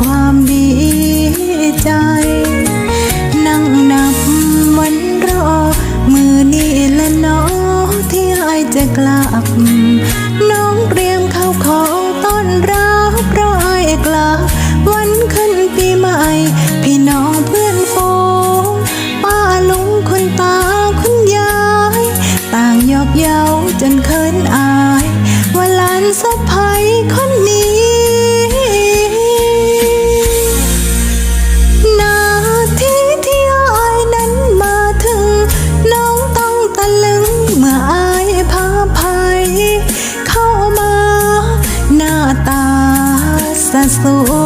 ความดีใจ นั่งนับวันรอ มือนี่และน้อที่ไอจะกลับ น้องเตรียมเข้าขอต้อนรับเพราะไอกลับ วันขึ้นปีใหม่ พี่น้องเพื่อนโฟงป้าลุงคุณตาคุณยาย ต่างยอกเย้าจนเคินอายว่าลานสะพ้ยคนนี้ ส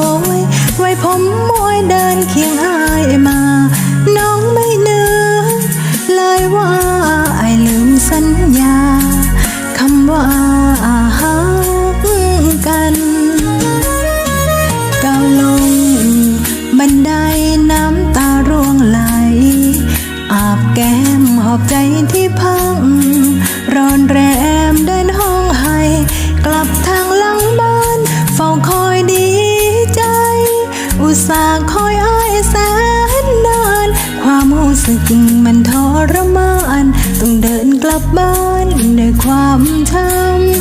สึกมันทรมาน ต้องเดินกลับบ้านด้วยความช้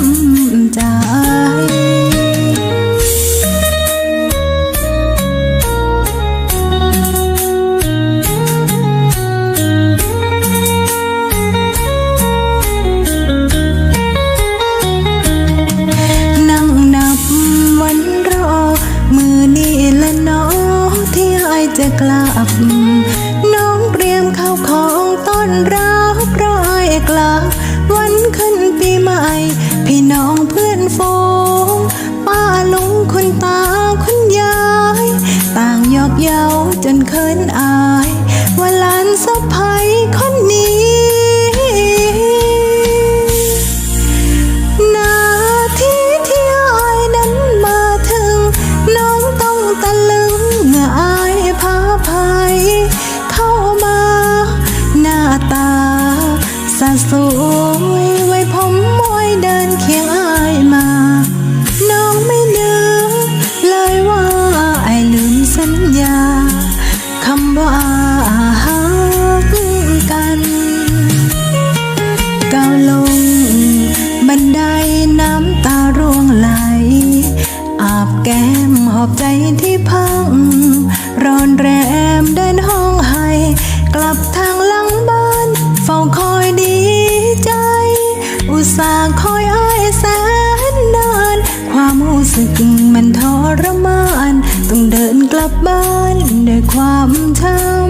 ำใจนั่งนับวันรอมือนี่ละน้อที่อายจะกลับ เย้าจนเขินอาย ว่าหลานสะพ้ยคนนี้ นาทีที่อายนั้นมาถึง น้องต้องตะลึงเมื่ออายพาภัย เข้ามา หน้าตาสะสวย ตส่าห์คอยอ้ายแสนนาน ความรู้สึกมันทรมาน ต้องเดินกลับบ้านด้วยความช้ำ